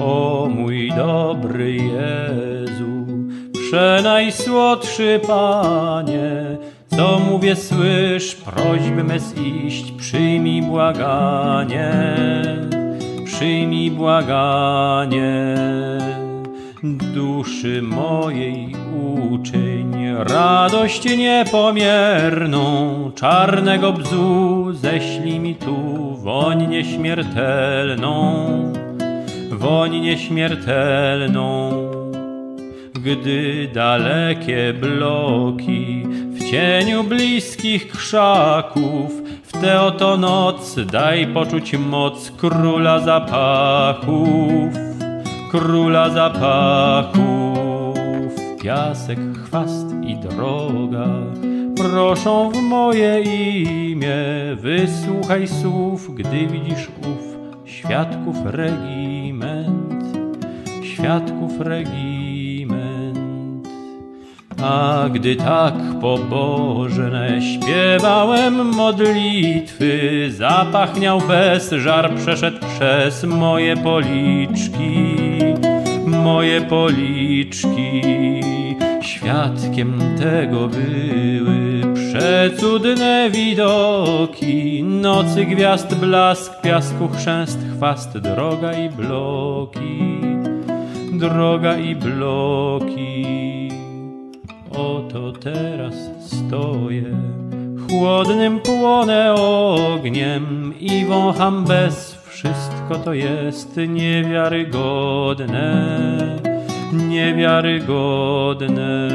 O mój dobry Jezu, przenajsłodszy Panie, co mówię słysz, prośby mes iść, przyjmij błaganie, przyjmij błaganie. Duszy mojej uczyń radość niepomierną, czarnego bzu ześlij mi tu woń nieśmiertelną woń nieśmiertelną. Gdy dalekie bloki w cieniu bliskich krzaków, w tę oto noc daj poczuć moc króla zapachów, króla zapachów. Piasek, chwast i droga proszą w moje imię, wysłuchaj słów, gdy widzisz ów świadków regiment, świadków regiment. A gdy tak pobożne śpiewałem modlitwy, zapachniał bez żar przeszedł przez moje policzki, moje policzki. Świadkiem tego były przecudne widoki, nocy gwiazd blask, piasku chrzęst, chwast, droga i bloki, droga i bloki. Oto teraz stoję, chłodnym płonę ogniem i wącham bez wszystko to jest niewiarygodne, niewiarygodne.